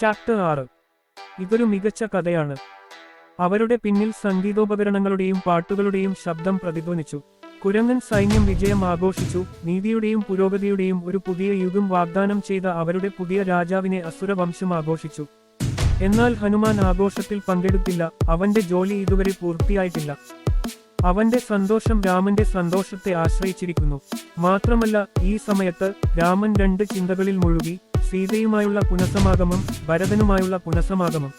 Chapter ആറ്. ഇതൊരു മികച്ച കഥയാണ്. അവരുടെ പിന്നിൽ സംഗീതോപകരണങ്ങളുടെയും പാട്ടുകളുടെയും ശബ്ദം പ്രതിധ്വനിച്ചു. കുരങ്ങൻ സൈന്യം വിജയം ആഘോഷിച്ചു. നീതിയുടെയും പുരോഗതിയുടെയും ഒരു പുതിയ യുഗം വാഗ്ദാനം ചെയ്ത അവരുടെ പുതിയ രാജാവിനെ അസുരവംശം ആഘോഷിച്ചു. എന്നാൽ ഹനുമാൻ ആഘോഷത്തിൽ പങ്കെടുത്തില്ല. അവന്റെ ജോലി ഇതുവരെ പൂർത്തിയായിട്ടില്ല. അവന്റെ സന്തോഷം രാമന്റെ സന്തോഷത്തെ ആശ്രയിച്ചിരിക്കുന്നു. മാത്രമല്ല ഈ സമയത്ത് രാമൻ രണ്ട് ചിന്തകളിൽ മുഴുകി. സീതയുമായുള്ള പുനസമാഗമം ഭരതനുമായുള്ള പുനസമാഗമം.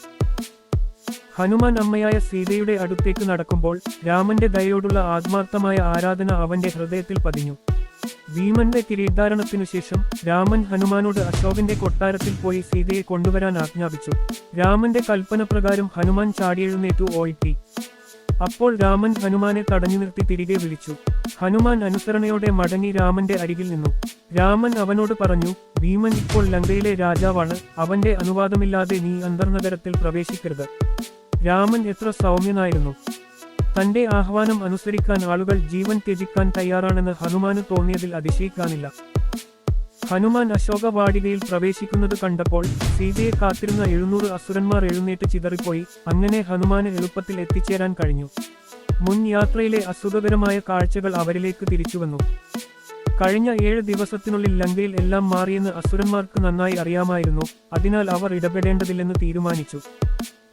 ഹനുമാൻ അമ്മയായ സീതയുടെ അടുത്തേക്ക് നടക്കുമ്പോൾ രാമന്റെ ദയോടുള്ള ആത്മാർത്ഥമായ ആരാധന അവന്റെ ഹൃദയത്തിൽ പതിഞ്ഞു. ഭീമന്റെ കിരീടാരണത്തിനു ശേഷം രാമൻ ഹനുമാനോട് അശോകന്റെ കൊട്ടാരത്തിൽ പോയി സീതയെ കൊണ്ടുവരാൻ ആജ്ഞാപിച്ചു. രാമന്റെ കൽപ്പനപ്രകാരം ഹനുമാൻ ചാടിയെഴുന്നേറ്റു ഓയിട്ടി അപ്പോൾ രാമൻ ഹനുമാനെ തടഞ്ഞു നിർത്തി തിരികെ വിളിച്ചു. ഹനുമാൻ അനുസരണയോടെ മടങ്ങി രാമന്റെ അരികിൽ നിന്നു. രാമൻ അവനോട് പറഞ്ഞു ഭീമൻ ഇപ്പോൾ ലങ്കയിലെ രാജാവാണ്. അവന്റെ അനുവാദമില്ലാതെ നീ അന്തർനഗരത്തിൽ പ്രവേശിക്കരുത്. രാമൻ എത്ര സൗമ്യനായിരുന്നു. തന്റെ ആഹ്വാനം അനുസരിക്കാൻ ആളുകൾ ജീവൻ ത്യജിക്കാൻ തയ്യാറാണെന്ന് ഹനുമാന് തോന്നിയതിൽ അതിശയിക്കാനില്ല. ഹനുമാൻ അശോക വാടികയിൽ പ്രവേശിക്കുന്നത് കണ്ടപ്പോൾ സീതയെ കാത്തിരുന്ന എഴുന്നൂറ് അസുരന്മാർ എഴുന്നേറ്റ് ചിതറിപ്പോയി. അങ്ങനെ ഹനുമാന് എളുപ്പത്തിൽ എത്തിച്ചേരാൻ കഴിഞ്ഞു. മുൻ യാത്രയിലെ അസുഖകരമായ കാഴ്ചകൾ അവരിലേക്ക് തിരിച്ചുവന്നു കഴിഞ്ഞ ഏഴ് ദിവസത്തിനുള്ളിൽ ലങ്കയിൽ എല്ലാം മാറിയെന്ന് അസുരന്മാർക്ക് നന്നായി അറിയാമായിരുന്നു. അതിനാൽ അവർ ഇടപെടേണ്ടതില്ലെന്ന് തീരുമാനിച്ചു.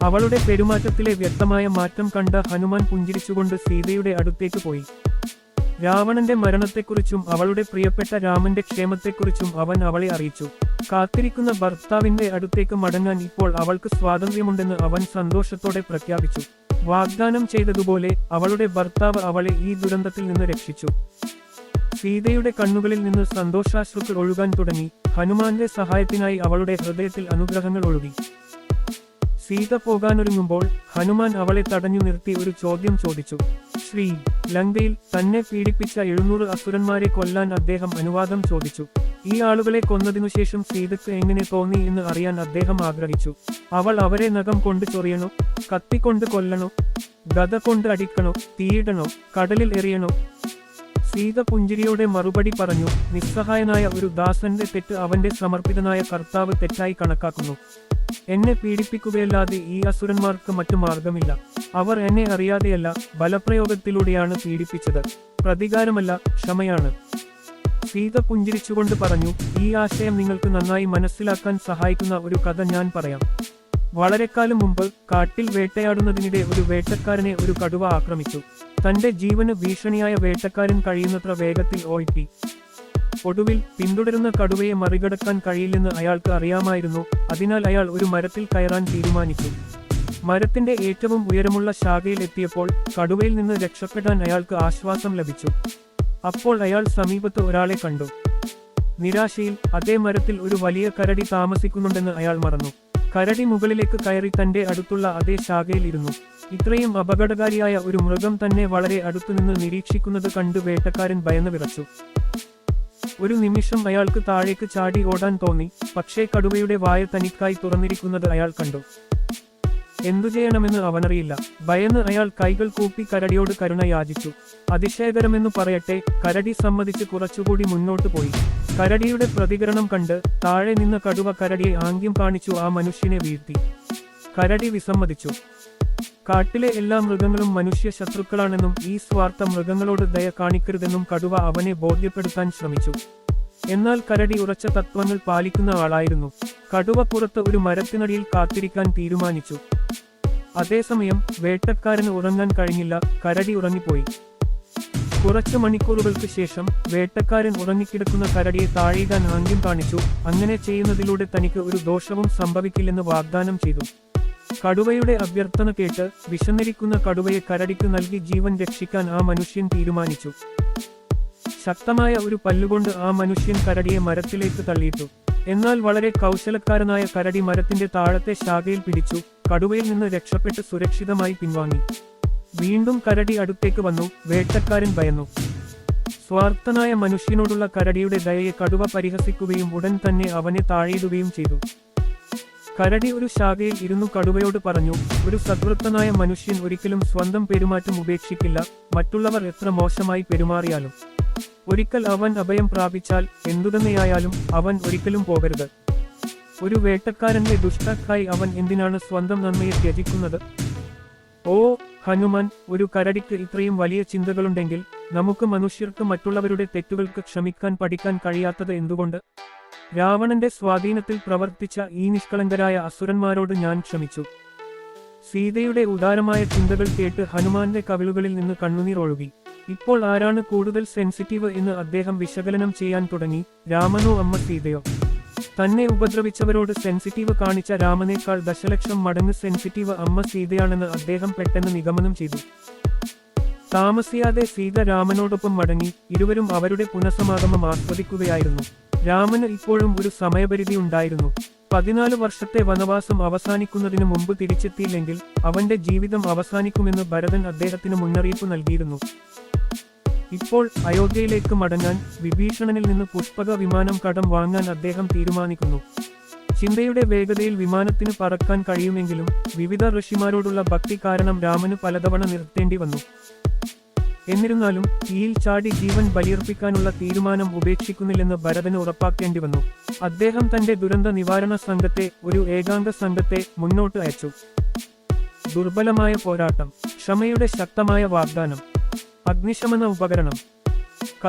അവളുടെ പെരുമാറ്റത്തിലെ വ്യക്തമായ മാറ്റം കണ്ട ഹനുമാൻ പുഞ്ചിരിച്ചുകൊണ്ട് സീതയുടെ അടുത്തേക്ക് പോയി. രാവണന്റെ മരണത്തെക്കുറിച്ചും അവളുടെ പ്രിയപ്പെട്ട രാമന്റെ ക്ഷേമത്തെക്കുറിച്ചും അവൻ അവളെ അറിയിച്ചു. കാത്തിരിക്കുന്ന ഭർത്താവിന്റെ അടുത്തേക്ക് മടങ്ങാൻ ഇപ്പോൾ അവൾക്ക് സ്വാതന്ത്ര്യമുണ്ടെന്ന് അവൻ സന്തോഷത്തോടെ പ്രഖ്യാപിച്ചു. വാഗ്ദാനം ചെയ്തതുപോലെ അവളുടെ ഭർത്താവ് അവളെ ഈ ദുരന്തത്തിൽ നിന്ന് രക്ഷിച്ചു. സീതയുടെ കണ്ണുകളിൽ നിന്ന് സന്തോഷാശ്രുക്കൾ ഒഴുകാൻ തുടങ്ങി. ഹനുമാന്റെ സഹായത്തിനായി അവളുടെ ഹൃദയത്തിൽ അനുഗ്രഹങ്ങൾ ഒഴുകി. സീത പോകാനൊരുങ്ങുമ്പോൾ ഹനുമാൻ അവളെ തടഞ്ഞു നിർത്തി ഒരു ചോദ്യം ചോദിച്ചു. ശ്രീ ലങ്കയിൽ തന്നെ പീഡിപ്പിച്ച എഴുന്നൂറ് അസുരന്മാരെ കൊല്ലാൻ അദ്ദേഹം അനുവാദം ചോദിച്ചു. ഈ ആളുകളെ കൊന്നതിനുശേഷം സീതയ്ക്ക് എങ്ങനെ തോന്നി എന്ന് അറിയാൻ അദ്ദേഹം ആഗ്രഹിച്ചു. അവൾ അവരെ നഖം കൊണ്ട് ചൊറിയണോ? കത്തിക്കൊണ്ട് കൊല്ലണോ? ഗത കൊണ്ട് അടിക്കണോ? തീയിടണോ? കടലിൽ എറിയണോ? സീത പുഞ്ചിരിയോടെ മറുപടി പറഞ്ഞു നിസ്സഹായനായ ഒരു ദാസന്റെ തെറ്റ് അവന്റെ സമർപ്പിതനായ കർത്താവ് തെറ്റായി കണക്കാക്കുന്നു. എന്നെ പീഡിപ്പിക്കുകയല്ലാതെ ഈ അസുരന്മാർക്ക് മറ്റു മാർഗമില്ല അവർ എന്നെ അറിയാതെയല്ല ബലപ്രയോഗത്തിലൂടെയാണ് പീഡിപ്പിച്ചത്. പ്രതികാരമല്ല ക്ഷമയാണ്. സീത പുഞ്ചിരിച്ചുകൊണ്ട് പറഞ്ഞു ഈ ആശയം നിങ്ങൾക്ക് നന്നായി മനസ്സിലാക്കാൻ സഹായിക്കുന്ന ഒരു കഥ ഞാൻ പറയാം. വളരെക്കാലം മുമ്പ് കാട്ടിൽ വേട്ടയാടുന്നതിനിടെ ഒരു വേട്ടക്കാരനെ ഒരു കടുവ ആക്രമിച്ചു. തന്റെ ജീവന് ഭീഷണിയായ വേട്ടക്കാരൻ കഴിയുന്നത്ര വേഗത്തിൽ ഓയിട്ടി ഒടുവിൽ പിന്തുടരുന്ന കടുവയെ മറികടക്കാൻ കഴിയില്ലെന്ന് അയാൾക്ക് അറിയാമായിരുന്നു. അതിനാൽ അയാൾ ഒരു മരത്തിൽ കയറാൻ തീരുമാനിച്ചു. മരത്തിന്റെ ഏറ്റവും ഉയരമുള്ള ശാഖയിൽ എത്തിയപ്പോൾ കടുവയിൽ നിന്ന് രക്ഷപ്പെടാൻ അയാൾക്ക് ആശ്വാസം ലഭിച്ചു. അപ്പോൾ അയാൾ സമീപത്ത് ഒരാളെ കണ്ടു. നിരാശയിൽ അതേ മരത്തിൽ ഒരു വലിയ കരടി താമസിക്കുന്നുണ്ടെന്ന് അയാൾ മറന്നു. കരടി മുകളിലേക്ക് കയറി തന്റെ അടുത്തുള്ള അതേ ശാഖയിൽ ഇരുന്നു ഇത്രയും അപകടകാരിയായ ഒരു മൃഗം തന്നെ വളരെ അടുത്തുനിന്ന് നിരീക്ഷിക്കുന്നത് കണ്ട് വേട്ടക്കാരൻ ഭയന്ന് വിറച്ചു. ഒരു നിമിഷം അയാൾക്ക് താഴേക്ക് ചാടി ഓടാൻ തോന്നി പക്ഷേ കടുവയുടെ വായ തനിക്കായി തുറന്നിരിക്കുന്നത് അയാൾ കണ്ടു. എന്തു ചെയ്യണമെന്ന് അവനറിയില്ല. ഭയന്ന് അയാൾ കൈകൾ കൂപ്പി കരടിയോട് കരുണ യാചിച്ചു. അതിശയകരമെന്നു പറയട്ടെ കരടി സമ്മതിച്ച് കുറച്ചുകൂടി മുന്നോട്ടു പോയി. കരടിയുടെ പ്രതികരണം കണ്ട് താഴെ നിന്ന കടുവ കരടിയെ ആംഗ്യം കാണിച്ചു ആ മനുഷ്യനെ വീഴ്ത്തി. കരടി വിസമ്മതിച്ചു. കാട്ടിലെ എല്ലാ മൃഗങ്ങളും മനുഷ്യ ശത്രുക്കളാണെന്നും ഈ സ്വാർത്ഥ മൃഗങ്ങളോട് ദയ കാണിക്കരുതെന്നും കടുവ അവനെ ബോധ്യപ്പെടുത്താൻ ശ്രമിച്ചു. എന്നാൽ കരടി ഉറച്ച തത്വങ്ങൾ പാലിക്കുന്ന ആളായിരുന്നു. കടുവ പുറത്ത് ഒരു മരത്തിനടിയിൽ കാത്തിരിക്കാൻ തീരുമാനിച്ചു. അതേസമയം വേട്ടക്കാരന് ഉറങ്ങാൻ കഴിഞ്ഞില്ല കരടി ഉറങ്ങിപ്പോയി. കുറച്ച് മണിക്കൂറുകൾക്ക് ശേഷം വേട്ടക്കാരൻ ഉറങ്ങിക്കിടക്കുന്ന കരടിയെ താഴെയിടാൻ ആംഗ്യം കാണിച്ചു. അങ്ങനെ ചെയ്യുന്നതിലൂടെ തനിക്ക് ഒരു ദോഷവും സംഭവിക്കില്ലെന്ന് വാഗ്ദാനം ചെയ്തു. കടുവയുടെ അഭ്യർത്ഥന കേട്ട് വിശന്നിരിക്കുന്ന കടുവയെ കരടിക്ക് നൽകി ജീവൻ രക്ഷിക്കാൻ ആ മനുഷ്യൻ തീരുമാനിച്ചു. ശക്തമായ ഒരു പല്ലുകൊണ്ട് ആ മനുഷ്യൻ കരടിയെ മരത്തിലേക്ക് തള്ളിയിട്ടു. എന്നാൽ വളരെ കൗശലക്കാരനായ കരടി മരത്തിന്റെ താഴത്തെ ശാഖയിൽ പിടിച്ചു കടുവയിൽ നിന്ന് രക്ഷപ്പെട്ട് സുരക്ഷിതമായി പിൻവാങ്ങി. വീണ്ടും കരടി അടുത്തേക്ക് വന്നു വേട്ടക്കാരൻ ഭയന്നു. സ്വാർത്ഥനായ മനുഷ്യനോടുള്ള കരടിയുടെ ദയയെ കടുവ പരിഹസിക്കുകയും ഉടൻ തന്നെ അവനെ താഴെയിടുകയും ചെയ്തു. കരടി ഒരു ശാഖയിൽ ഇരുന്നു കടുവയോട് പറഞ്ഞു ഒരു സദ്വൃത്തനായ മനുഷ്യൻ ഒരിക്കലും സ്വന്തം പെരുമാറ്റം ഉപേക്ഷിക്കില്ല മറ്റുള്ളവർ എത്ര മോശമായി പെരുമാറിയാലും. ഒരിക്കൽ അവൻ അഭയം പ്രാപിച്ചാൽ എന്തുതന്നെയായാലും അവൻ ഒരിക്കലും പോകരുത്. ഒരു വേട്ടക്കാരന്റെ ദുഷ്ടക്കായി അവൻ എന്തിനാണ് സ്വന്തം നന്മയെ ത്യജിക്കുന്നത്? ഓ ഹനുമാൻ ഒരു കരടിക്ക് ഇത്രയും വലിയ ചിന്തകളുണ്ടെങ്കിൽ നമുക്ക് മനുഷ്യർക്ക് മറ്റുള്ളവരുടെ തെറ്റുകൾക്ക് ക്ഷമിക്കാൻ പഠിക്കാൻ കഴിയാത്തത് എന്തുകൊണ്ട്? രാവണന്റെ സ്വാധീനത്തിൽ പ്രവർത്തിച്ച ഈ നിഷ്കളങ്കരായ അസുരന്മാരോട് ഞാൻ ക്ഷമിച്ചു. സീതയുടെ ഉദാരമായ ചിന്തകൾ കേട്ട് ഹനുമാന്റെ കവിളുകളിൽ നിന്ന് കണ്ണുനീർ ഒഴുകി. ഇപ്പോൾ ആരാണ് കൂടുതൽ സെൻസിറ്റീവ് എന്ന് അദ്ദേഹം വിശകലനം ചെയ്യാൻ തുടങ്ങി? രാമനോ അമ്മ സീതയോ? തന്നെ ഉപദ്രവിച്ചവരോട് സെൻസിറ്റീവ് കാണിച്ച രാമനേക്കാൾ ദശലക്ഷം മടങ്ങ് സെൻസിറ്റീവ് അമ്മ സീതയാണെന്ന് അദ്ദേഹം പെട്ടെന്ന് നിഗമനം ചെയ്തു. താമസിയാതെ സീത രാമനോടൊപ്പം മടങ്ങി ഇരുവരും അവരുടെ പുനഃസമാഗമം ആസ്വദിക്കുകയായിരുന്നു. രാമന് ഇപ്പോഴും ഒരു സമയപരിധി ഉണ്ടായിരുന്നു. പതിനാല് വർഷത്തെ വനവാസം അവസാനിക്കുന്നതിന് മുമ്പ് തിരിച്ചെത്തിയില്ലെങ്കിൽ അവന്റെ ജീവിതം അവസാനിക്കുമെന്ന് ഭരതൻ അദ്ദേഹത്തിന് മുന്നറിയിപ്പ് നൽകിയിരുന്നു. ഇപ്പോൾ അയോധ്യയിലേക്ക് മടങ്ങാൻ വിഭീഷണനിൽ നിന്ന് പുഷ്പക വിമാനം കടം വാങ്ങാൻ അദ്ദേഹം തീരുമാനിക്കുന്നു. ചിന്തയുടെ വേഗതയിൽ വിമാനത്തിന് പറക്കാൻ കഴിയുമെങ്കിലും വിവിധ ഋഷിമാരോടുള്ള ഭക്തി കാരണം രാമന് പലതവണ നിർത്തേണ്ടി വന്നു. എന്നിരുന്നാലും തീയിൽ ചാടി ജീവൻ ബലിയർപ്പിക്കാനുള്ള തീരുമാനം ഉപേക്ഷിക്കുന്നില്ലെന്ന് ഭരതന് ഉറപ്പാക്കേണ്ടി വന്നു. അദ്ദേഹം തന്റെ ദുരന്ത നിവാരണ സംഘത്തെ ഒരു ഏകാംഗ സംഘത്തെ മുന്നോട്ട് അയച്ചു. ദുർബലമായ പോരാട്ടം ക്ഷമയുടെ ശക്തമായ വാഗ്ദാനം. അഗ്നിശമന ഉപകരണം.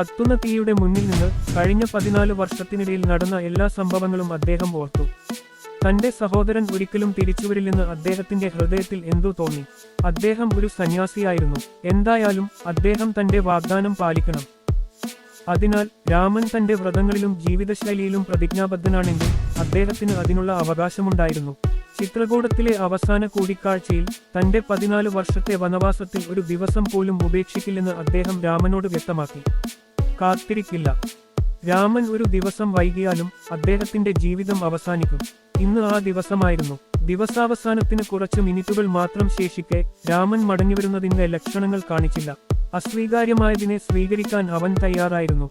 കത്തുന്ന തീയുടെ മുന്നിൽ നിന്ന് കഴിഞ്ഞ പതിനാല് വർഷത്തിനിടയിൽ നടന്ന എല്ലാ സംഭവങ്ങളും അദ്ദേഹം ഓർത്തു. തന്റെ സഹോദരൻ ഒരിക്കലും തിരിച്ചുവരില്ലെന്ന് അദ്ദേഹത്തിന്റെ ഹൃദയത്തിൽ എന്തോ തോന്നി. അദ്ദേഹം ഒരു സന്യാസിയായിരുന്നു. എന്തായാലും അദ്ദേഹം തന്റെ വാഗ്ദാനം പാലിക്കണം. അതിനാൽ രാമൻ തന്റെ വ്രതങ്ങളിലും ജീവിതശൈലിയിലും പ്രതിജ്ഞാബദ്ധനാണെങ്കിൽ അദ്ദേഹത്തിന് അതിനുള്ള അവകാശമുണ്ടായിരുന്നു. ചിത്രകൂടത്തിലെ അവസാന കൂടിക്കാഴ്ചയിൽ തന്റെ പതിനാല് വർഷത്തെ വനവാസത്തിൽ ഒരു ദിവസം പോലും ഉപേക്ഷിക്കില്ലെന്ന് അദ്ദേഹം രാമനോട് വ്യക്തമാക്കി. കാത്തിരിക്കില്ല. രാമൻ ഒരു ദിവസം വൈകിയാലും അദ്ദേഹത്തിന്റെ ജീവിതം അവസാനിക്കും. ഇന്ന് ആ ദിവസമായിരുന്നു. ദിവസാവസാനത്തിന് കുറച്ച് മിനിറ്റുകൾ മാത്രം ശേഷിക്കെ രാമൻ മടങ്ങിവരുന്നതിന്റെ ലക്ഷണങ്ങൾ കാണിച്ചില്ല. അസ്വീകാര്യമായതിനെ സ്വീകരിക്കാൻ അവൻ തയ്യാറായിരുന്നു.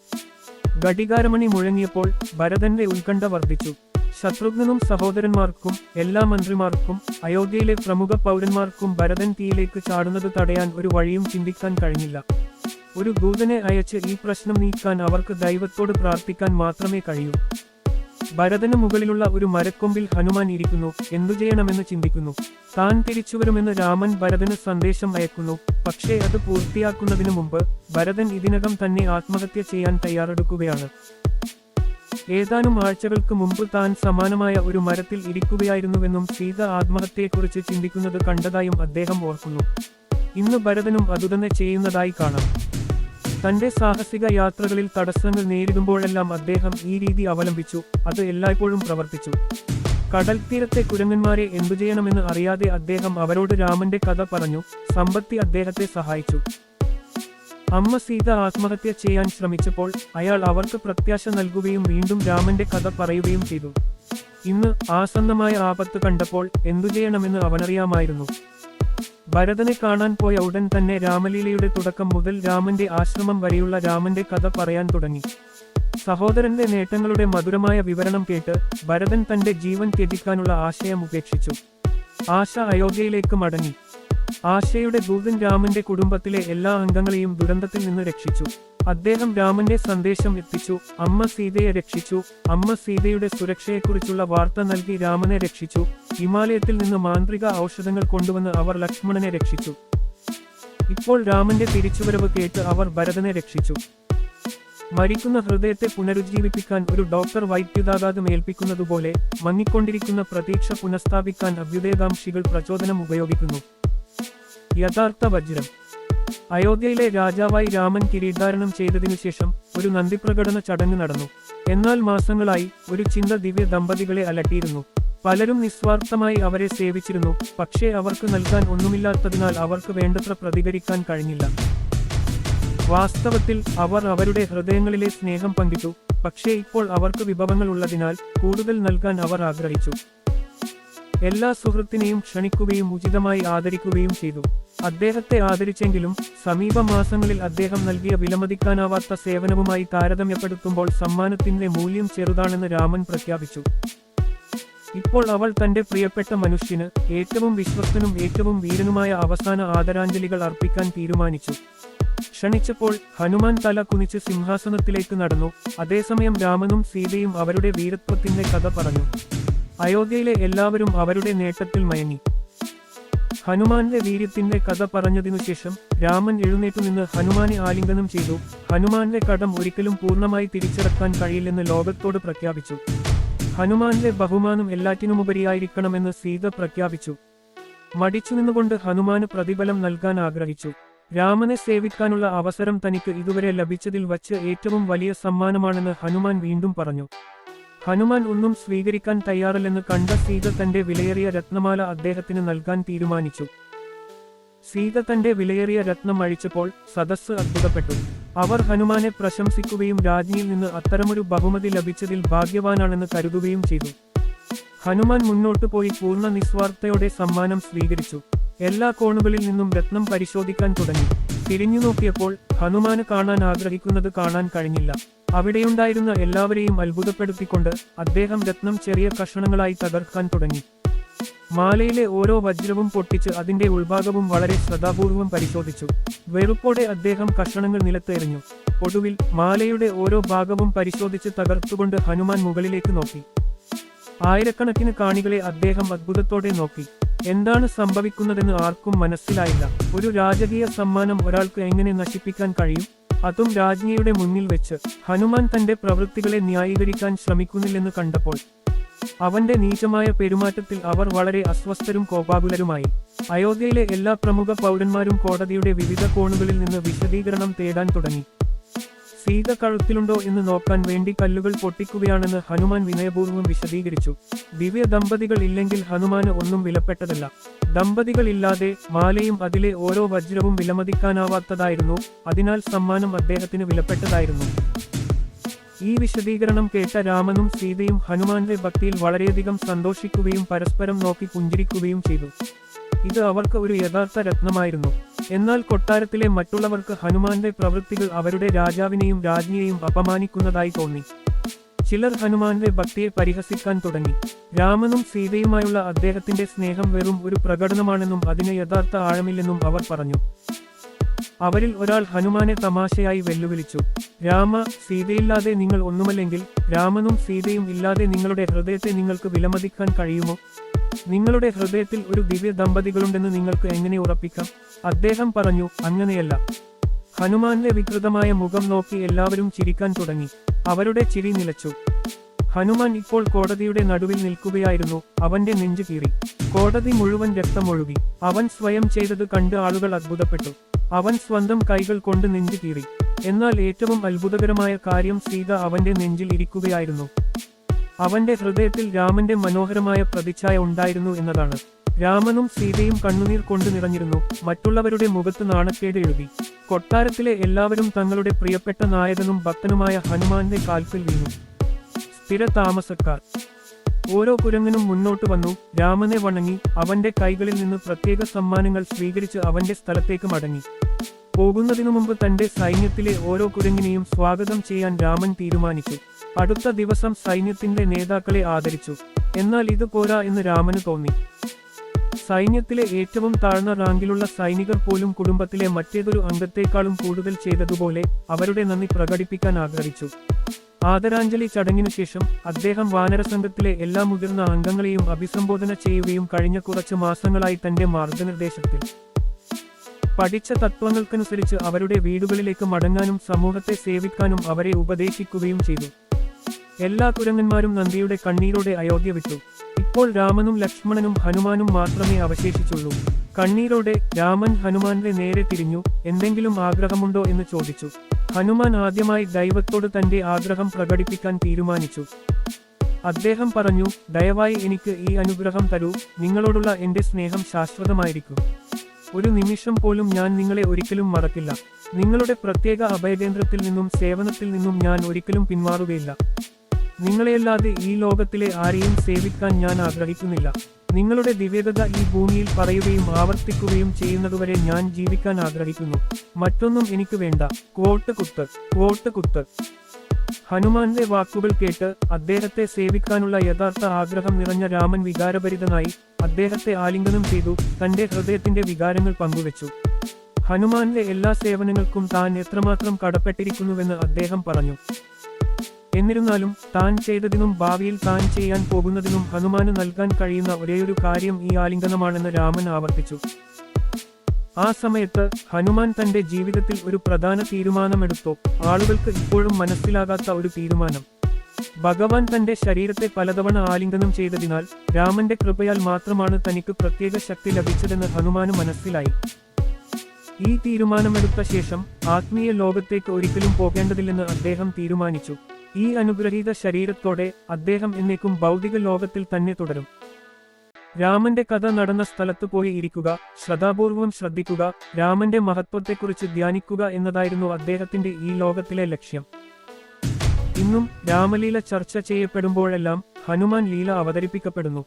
ഘടികാരമണി മുഴങ്ങിയപ്പോൾ ഭരതന്റെ ഉത്കണ്ഠ വർദ്ധിച്ചു. ശത്രുഘ്നും സഹോദരന്മാർക്കും എല്ലാ മന്ത്രിമാർക്കും അയോധ്യയിലെ പ്രമുഖ പൗരന്മാർക്കും ഭരതൻ തീയിലേക്ക് ചാടുന്നത് തടയാൻ ഒരു വഴിയും ചിന്തിക്കാൻ കഴിഞ്ഞില്ല. ഒരു ദൂതനെ അയച്ച് ഈ പ്രശ്നം നീക്കാൻ അവർക്ക് ദൈവത്തോട് പ്രാർത്ഥിക്കാൻ മാത്രമേ കഴിയൂ. ഭരതന് മുകളിലുള്ള ഒരു മരക്കൊമ്പിൽ ഹനുമാൻ ഇരിക്കുന്നു. എന്തു ചെയ്യണമെന്ന് ചിന്തിക്കുന്നു. താൻ തിരിച്ചുവരുമെന്ന് രാമൻ ഭരതന് സന്ദേശം അയക്കുന്നു. പക്ഷേ അത് പൂർത്തിയാക്കുന്നതിനു മുമ്പ് ഭരതൻ ഇതിനകം തന്നെ ആത്മഹത്യ ചെയ്യാൻ തയ്യാറെടുക്കുകയാണ്. ഏതാനും ആഴ്ചകൾക്ക് മുമ്പ് താൻ സമാനമായ ഒരു മരത്തിൽ ഇരിക്കുകയായിരുന്നുവെന്നും സീത ആത്മഹത്യയെക്കുറിച്ച് ചിന്തിക്കുന്നത് കണ്ടതായും അദ്ദേഹം ഓർക്കുന്നു. ഇന്ന് ഭരതനും അതുതന്നെ ചെയ്യുന്നതായി കാണാം. തന്റെ സാഹസിക യാത്രകളിൽ തടസ്സങ്ങൾ നേരിടുമ്പോഴെല്ലാം അദ്ദേഹം ഈ രീതി അവലംബിച്ചു. അത് എല്ലായ്പ്പോഴും പ്രവർത്തിച്ചു. കടൽ തീരത്തെ കുരങ്ങന്മാരെ എന്തു ചെയ്യണമെന്ന് അറിയാതെ അദ്ദേഹം അവരോട് രാമന്റെ കഥ പറഞ്ഞു. സമ്പത്തി അദ്ദേഹത്തെ സഹായിച്ചു. അമ്മ സീത ആത്മഹത്യ ചെയ്യാൻ ശ്രമിച്ചപ്പോൾ അയാൾ അവർക്ക് പ്രത്യാശ നൽകുകയും വീണ്ടും രാമന്റെ കഥ പറയുകയും ചെയ്തു. ഇന്ന് ആസന്നമായ ആപത്ത് കണ്ടപ്പോൾ എന്തു ചെയ്യണമെന്ന് അവനറിയാമായിരുന്നു. ഭരതനെ കാണാൻ പോയ ഉടൻ തന്നെ രാമലീലയുടെ തുടക്കം മുതൽ രാമന്റെ ആശ്രമം വരെയുള്ള രാമന്റെ കഥ പറയാൻ തുടങ്ങി. സഹോദരന്റെ നേട്ടങ്ങളുടെ മധുരമായ വിവരണം കേട്ട് ഭരതൻ തന്റെ ജീവൻ ത്യജിക്കാനുള്ള ആശയം ഉപേക്ഷിച്ചു. ആശ അയോധ്യയിലേക്ക് മടങ്ങി. ആശയുടെ ദൂതൻ രാമന്റെ കുടുംബത്തിലെ എല്ലാ അംഗങ്ങളെയും ദുരന്തത്തിൽ നിന്ന് രക്ഷിച്ചു. അദ്ദേഹം രാമന്റെ സന്ദേശം എത്തിച്ചു. അമ്മ സീതയെ രക്ഷിച്ചു. അമ്മ സീതയുടെ സുരക്ഷയെക്കുറിച്ചുള്ള വാർത്ത നൽകി രാമനെ രക്ഷിച്ചു. ഹിമാലയത്തിൽ നിന്ന് മാന്ത്രിക ഔഷധങ്ങൾ കൊണ്ടുവന്ന് അവർ ലക്ഷ്മണനെ രക്ഷിച്ചു. ഇപ്പോൾ രാമന്റെ തിരിച്ചുവരവ് കേട്ട് അവർ ഭരതനെ രക്ഷിച്ചു. മരിക്കുന്ന ഹൃദയത്തെ പുനരുജ്ജീവിപ്പിക്കാൻ ഒരു ഡോക്ടർ വൈദ്യുതാഘാതം ഏൽപ്പിക്കുന്നതുപോലെ മങ്ങിക്കൊണ്ടിരിക്കുന്ന പ്രതീക്ഷ പുനഃസ്ഥാപിക്കാൻ അഭ്യുദയകാംക്ഷികൾ പ്രചോദനം ഉപയോഗിക്കുന്നു. യഥാർത്ഥ വജ്രം. അയോധ്യയിലെ രാജാവായി രാമൻ കിരീടാരണം ചെയ്തതിനു ശേഷം ഒരു നന്ദിപ്രകടന ചടങ്ങ് നടന്നു. എന്നാൽ മാസങ്ങളായി ഒരു ചിന്ത ദിവ്യ ദമ്പതികളെ അലട്ടിയിരുന്നു. പലരും നിസ്വാർത്ഥമായി അവരെ സേവിച്ചിരുന്നു പക്ഷേ അവർക്ക് നൽകാൻ ഒന്നുമില്ലാത്തതിനാൽ അവർക്ക് വേണ്ടത്ര പ്രതികരിക്കാൻ കഴിഞ്ഞില്ല. വാസ്തവത്തിൽ അവർ അവരുടെ ഹൃദയങ്ങളിലെ സ്നേഹം പങ്കിട്ടു പക്ഷേ ഇപ്പോൾ അവർക്ക് വിഭവങ്ങൾ ഉള്ളതിനാൽ കൂടുതൽ നൽകാൻ അവർ ആഗ്രഹിച്ചു. എല്ലാ സുഹൃത്തിനെയും ക്ഷണിക്കുകയും ഉചിതമായി ആദരിക്കുകയും ചെയ്തു. അദ്ദേഹത്തെ ആദരിച്ചെങ്കിലും സമീപ മാസങ്ങളിൽ അദ്ദേഹം നൽകിയ വിലമതിക്കാനാവാത്ത സേവനവുമായി താരതമ്യപ്പെടുത്തുമ്പോൾ സമ്മാനത്തിന്റെ മൂല്യം ചെറുതാണെന്ന് രാമൻ പ്രഖ്യാപിച്ചു. ഇപ്പോൾ അവൾ തന്റെ പ്രിയപ്പെട്ട മനുഷ്യന് ഏറ്റവും വിശ്വസ്തനും ഏറ്റവും വീരനുമായ അവസാന ആദരാഞ്ജലികൾ അർപ്പിക്കാൻ തീരുമാനിച്ചു. ക്ഷണിച്ചപ്പോൾ ഹനുമാൻ തല കുനിച്ച് സിംഹാസനത്തിലേക്ക് നടന്നു. അതേസമയം രാമനും സീതയും അവരുടെ വീരത്വത്തിന്റെ കഥ പറഞ്ഞു. അയോധ്യയിലെ എല്ലാവരും അവരുടെ നേട്ടത്തിൽ മയങ്ങി. ഹനുമാന്റെ വീര്യത്തിന്റെ കഥ പറഞ്ഞതിനു ശേഷം രാമൻ എഴുന്നേറ്റുനിന്ന് ഹനുമാനെ ആലിംഗനം ചെയ്തു. ഹനുമാന്റെ കടം ഒരിക്കലും പൂർണമായി തിരിച്ചടക്കാൻ കഴിയില്ലെന്ന് ലോകത്തോട് പ്രഖ്യാപിച്ചു. ഹനുമാന്റെ ബഹുമാനം എല്ലാറ്റിനുമുപരിയായിരിക്കണമെന്ന് സീത പ്രഖ്യാപിച്ചു. മടിച്ചു നിന്നുകൊണ്ട് ഹനുമാന് പ്രതിഫലം നൽകാൻ ആഗ്രഹിച്ചു. രാമനെ സേവിക്കാനുള്ള അവസരം തനിക്ക് ഇതുവരെ ലഭിച്ചതിൽ വച്ച് ഏറ്റവും വലിയ സമ്മാനമാണെന്ന് ഹനുമാൻ വീണ്ടും പറഞ്ഞു. ഹനുമാൻ ഒന്നും സ്വീകരിക്കാൻ തയ്യാറല്ലെന്ന് കണ്ട സീത തന്റെ വിലയേറിയ രത്നമാല അദ്ദേഹത്തിന് നൽകാൻ തീരുമാനിച്ചു. സീത തന്റെ വിലയേറിയ രത്നം അഴിച്ചപ്പോൾ സദസ്സ് അത്ഭുതപ്പെട്ടു. അവർ ഹനുമാനെ പ്രശംസിക്കുകയും രാജ്ഞിയിൽ നിന്ന് അത്തരമൊരു ബഹുമതി ലഭിച്ചതിൽ ഭാഗ്യവാനാണെന്ന് കരുതുകയും ചെയ്തു. ഹനുമാൻ മുന്നോട്ടു പോയി പൂർണ നിസ്വാർത്ഥയോടെ സമ്മാനം സ്വീകരിച്ചു. എല്ലാ കോണുകളിൽ നിന്നും രത്നം പരിശോധിക്കാൻ തുടങ്ങി. തിരിഞ്ഞു നോക്കിയപ്പോൾ ഹനുമാന് കാണാൻ ആഗ്രഹിക്കുന്നത് കാണാൻ കഴിഞ്ഞില്ല. അവിടെയുണ്ടായിരുന്ന എല്ലാവരെയും അത്ഭുതപ്പെടുത്തിക്കൊണ്ട് അദ്ദേഹം രത്നം ചെറിയ കഷണങ്ങളായി തകർക്കാൻ തുടങ്ങി. മാലയിലെ ഓരോ വജ്രവും പൊട്ടിച്ച് അതിന്റെ ഉൾഭാഗവും വളരെ ശ്രദ്ധാപൂർവം പരിശോധിച്ചു. വെറുപ്പോടെ അദ്ദേഹം കഷണങ്ങൾ നിലത്തെറിഞ്ഞു. ഒടുവിൽ മാലയുടെ ഓരോ ഭാഗവും പരിശോധിച്ച് തകർത്തുകൊണ്ട് ഹനുമാൻ മുകളിലേക്ക് നോക്കി. ആയിരക്കണക്കിന് കാണികളെ അദ്ദേഹം അത്ഭുതത്തോടെ നോക്കി. എന്താണ് സംഭവിക്കുന്നതെന്ന് ആർക്കും മനസ്സിലായില്ല. ഒരു രാജകീയ സമ്മാനം ഒരാൾക്ക് എങ്ങനെ നശിപ്പിക്കാൻ കഴിയും? അതും രാജ്ഞിയുടെ മുന്നിൽ വെച്ച് ഹനുമാൻ തന്റെ പ്രവൃത്തികളെ ന്യായീകരിക്കാൻ ശ്രമിക്കുന്നില്ലെന്ന് കണ്ടപ്പോൾ അവന്റെ നീചമായ പെരുമാറ്റത്തിൽ അവർ വളരെ അസ്വസ്ഥരും കോപാകുലരുമായി. അയോധ്യയിലെ എല്ലാ പ്രമുഖ പൗരന്മാരും കോടതിയുടെ വിവിധ കോണുകളിൽ നിന്ന് വിശദീകരണം തേടാൻ തുടങ്ങി. സീത കഴുത്തിലുണ്ടോ എന്ന് നോക്കാൻ വേണ്ടി കല്ലുകൾ പൊട്ടിക്കുകയാണെന്ന് ഹനുമാൻ വിനയപൂർവം വിശദീകരിച്ചു. ദിവ്യ ദമ്പതികൾ ഇല്ലെങ്കിൽ ഹനുമാന് ഒന്നും വിലപ്പെട്ടതല്ല. ദമ്പതികൾ ഇല്ലാതെ മാലയും അതിലെ ഓരോ വജ്രവും വിലമതിക്കാനാവാത്തതായിരുന്നു. അതിനാൽ സമ്മാനം അദ്ദേഹത്തിന് വിലപ്പെട്ടതായിരുന്നു. ഈ വിശദീകരണം കേട്ട രാമനും സീതയും ഹനുമാന്റെ ഭക്തിയിൽ വളരെയധികം സന്തോഷിക്കുകയും പരസ്പരം നോക്കി പുഞ്ചിരിക്കുകയും ചെയ്തു. ഇത് അവർക്ക് ഒരു യഥാർത്ഥ രത്നമായിരുന്നു. എന്നാൽ കൊട്ടാരത്തിലെ മറ്റുള്ളവർക്ക് ഹനുമാന്റെ പ്രവൃത്തികൾ അവരുടെ രാജാവിനെയും രാജ്ഞിയെയും അപമാനിക്കുന്നതായി തോന്നി. ചിലർ ഹനുമാന്റെ ഭക്തിയെ പരിഹസിക്കാൻ തുടങ്ങി. രാമനും സീതയുമായുള്ള അദ്ദേഹത്തിന്റെ സ്നേഹം വെറും ഒരു പ്രകടനമാണെന്നും അതിന് യഥാർത്ഥ ആഴമില്ലെന്നും അവർ പറഞ്ഞു. അവരിൽ ഒരാൾ ഹനുമാനെ തമാശയായി വെല്ലുവിളിച്ചു. രാമ സീതയില്ലാതെ നിങ്ങൾ ഒന്നുമല്ലെങ്കിൽ രാമനും സീതയും ഇല്ലാതെ നിങ്ങളുടെ ഹൃദയത്തെ നിങ്ങൾക്ക് വിലമതിക്കാൻ കഴിയുമോ? നിങ്ങളുടെ ഹൃദയത്തിൽ ഒരു ദിവ്യ ദമ്പതികളുണ്ടെന്ന് നിങ്ങൾക്ക് എങ്ങനെ ഉറപ്പിക്കാം? അദ്ദേഹം പറഞ്ഞു അങ്ങനെയല്ല. ഹനുമാന്റെ വികൃതമായ മുഖം നോക്കി എല്ലാവരും ചിരിക്കാൻ തുടങ്ങി. അവരുടെ ചിരി നിലച്ചു. ഹനുമാൻ ഇപ്പോൾ കോടതിയുടെ നടുവിൽ നിൽക്കുകയായിരുന്നു. അവന്റെ നെഞ്ചു കീറി. കോടതി മുഴുവൻ രക്തമൊഴുകി. അവൻ സ്വയം ചെയ്തത് കണ്ട് ആളുകൾ അത്ഭുതപ്പെട്ടു. അവൻ സ്വന്തം കൈകൾ കൊണ്ട് നെഞ്ചു കീറി. എന്നാൽ ഏറ്റവും അത്ഭുതകരമായ കാര്യം സീത അവന്റെ നെഞ്ചിൽ ഇരിക്കുകയായിരുന്നു. അവന്റെ ഹൃദയത്തിൽ രാമന്റെ മനോഹരമായ പ്രതിച്ഛായ ഉണ്ടായിരുന്നു എന്നതാണ്. രാമനും സീതയും കണ്ണുനീർ കൊണ്ട് നിറഞ്ഞിരുന്നു. മറ്റുള്ളവരുടെ മുഖത്ത് നാണക്കേട് എഴുതി. കൊട്ടാരത്തിലെ എല്ലാവരും തങ്ങളുടെ പ്രിയപ്പെട്ട നായകനും ഭക്തനുമായ ഹനുമാന്റെ കാൽപ്പിൽ വീണു. സ്ഥിര താമസക്കാർ. ഓരോ കുരങ്ങനും മുന്നോട്ട് വന്നു. രാമനെ വണങ്ങി. അവന്റെ കൈകളിൽ നിന്ന് പ്രത്യേക സമ്മാനങ്ങൾ സ്വീകരിച്ച് അവന്റെ സ്ഥലത്തേക്ക് മടങ്ങി. പോകുന്നതിനു മുമ്പ് തന്റെ സൈന്യത്തിലെ ഓരോ കുരങ്ങിനെയും സ്വാഗതം ചെയ്യാൻ രാമൻ തീരുമാനിച്ചു. അടുത്ത ദിവസം സൈന്യത്തിന്റെ നേതാക്കളെ ആദരിച്ചു. എന്നാൽ ഇത് പോരാ എന്ന് രാമന് തോന്നി. സൈന്യത്തിലെ ഏറ്റവും താഴ്ന്ന റാങ്കിലുള്ള സൈനികർ പോലും കുടുംബത്തിലെ മറ്റേതൊരു അംഗത്തെക്കാളും കൂടുതൽ ചെയ്തതുപോലെ അവരുടെ നന്ദി പ്രകടിപ്പിക്കാൻ ആഗ്രഹിച്ചു. ആദരാഞ്ജലി ചടങ്ങിനു ശേഷം അദ്ദേഹം വാനരസംഘത്തിലെ എല്ലാ മുതിർന്ന അംഗങ്ങളെയും അഭിസംബോധന ചെയ്യുകയും കഴിഞ്ഞ കുറച്ച് മാസങ്ങളായി തന്റെ മാർഗനിർദ്ദേശത്തിൽ. പഠിച്ച തത്വങ്ങൾക്കനുസരിച്ച് അവരുടെ വീടുകളിലേക്ക് മടങ്ങാനും സമൂഹത്തെ സേവിക്കാനും അവരെ ഉപദേശിക്കുകയും ചെയ്തു. എല്ലാ കുരങ്ങന്മാരും നന്ദിയുടെ കണ്ണീരോടെ അയോധ്യ വിട്ടു ഇപ്പോൾ രാമനും ലക്ഷ്മണനും ഹനുമാനും മാത്രമേ അവശേഷിച്ചുള്ളൂ. കണ്ണീരോടെ രാമൻ ഹനുമാന്റെ നേരെ തിരിഞ്ഞു എന്തെങ്കിലും ആഗ്രഹമുണ്ടോ എന്ന് ചോദിച്ചു. ഹനുമാൻ ആദ്യമായി ദൈവത്തോട് തന്റെ ആഗ്രഹം പ്രകടിപ്പിക്കാൻ തീരുമാനിച്ചു. അദ്ദേഹം പറഞ്ഞു ദയവായി എനിക്ക് ഈ അനുഗ്രഹം തരൂ നിങ്ങളോടുള്ള എന്റെ സ്നേഹം ശാശ്വതമായിരിക്കും. ഒരു നിമിഷം പോലും ഞാൻ നിങ്ങളെ ഒരിക്കലും മറക്കില്ല. നിങ്ങളുടെ പ്രത്യേക അഭയകേന്ദ്രത്തിൽ നിന്നും സേവനത്തിൽ നിന്നും ഞാൻ ഒരിക്കലും പിന്മാറുകയില്ല. നിങ്ങളെയല്ലാതെ ഈ ലോകത്തിലെ ആരെയും സേവിക്കാൻ ഞാൻ ആഗ്രഹിക്കുന്നില്ല. നിങ്ങളുടെ ദിവ്യത ഈ ഭൂമിയിൽ പറയുകയും ആവർത്തിക്കുകയും ചെയ്യുന്നതുവരെ ഞാൻ ജീവിക്കാൻ ആഗ്രഹിക്കുന്നു. മറ്റൊന്നും എനിക്ക് വേണ്ട. കോട്ട് കുത്ത് കോട്ട് കുത്ത്. ഹനുമാന്റെ വാക്കുകൾ കേട്ട് അദ്ദേഹത്തെ സേവിക്കാനുള്ള യഥാർത്ഥ ആഗ്രഹം നിറഞ്ഞ രാമൻ വികാരഭരിതനായി അദ്ദേഹത്തെ ആലിംഗനം ചെയ്തു തന്റെ ഹൃദയത്തിന്റെ വികാരങ്ങൾ പങ്കുവച്ചു. ഹനുമാന്റെ എല്ലാ സേവനങ്ങൾക്കും താൻ എത്രമാത്രം കടപ്പെട്ടിരിക്കുന്നുവെന്ന് അദ്ദേഹം പറഞ്ഞു. എന്നിരുന്നാലും താൻ ചെയ്തതിനും ഭാവിയിൽ താൻ ചെയ്യാൻ പോകുന്നതിനും ഹനുമാന് നൽകാൻ കഴിയുന്ന ഒരേയൊരു കാര്യം ഈ ആലിംഗനമാണെന്ന് രാമൻ ആവർത്തിച്ചു. ആ സമയത്ത് ഹനുമാൻ തന്റെ ജീവിതത്തിൽ ഒരു പ്രധാന തീരുമാനമെടുത്തു. ആളുകൾക്ക് ഇപ്പോഴും മനസ്സിലാകാത്ത ഒരു തീരുമാനം. ഭഗവാൻ തന്റെ ശരീരത്തെ പലതവണ ആലിംഗനം ചെയ്തതിനാൽ രാമന്റെ കൃപയാൽ മാത്രമാണ് തനിക്ക് പ്രത്യേക ശക്തി ലഭിച്ചതെന്ന് ഹനുമാന് മനസ്സിലായി. ഈ തീരുമാനമെടുത്ത ശേഷം ആത്മീയ ലോകത്തേക്ക് ഒരിക്കലും പോകേണ്ടതില്ലെന്ന് അദ്ദേഹം തീരുമാനിച്ചു. ഈ അനുഗ്രഹീത ശരീരത്തോടെ അദ്ദേഹം എന്നേക്കും ഭൗതിക ലോകത്തിൽ തന്നെ തുടരും. രാമന്റെ കഥ നടന്ന സ്ഥലത്ത് പോയി ഇരിക്കുക ശ്രദ്ധാപൂർവം ശ്രദ്ധിക്കുക രാമന്റെ മഹത്വത്തെക്കുറിച്ച് ധ്യാനിക്കുക എന്നതായിരുന്നു അദ്ദേഹത്തിന്റെ ഈ ലോകത്തിലെ ലക്ഷ്യം. ഇന്നും രാമലീല ചർച്ച ചെയ്യപ്പെടുമ്പോഴെല്ലാം ഹനുമാൻ ലീല അവതരിപ്പിക്കപ്പെടുന്നു.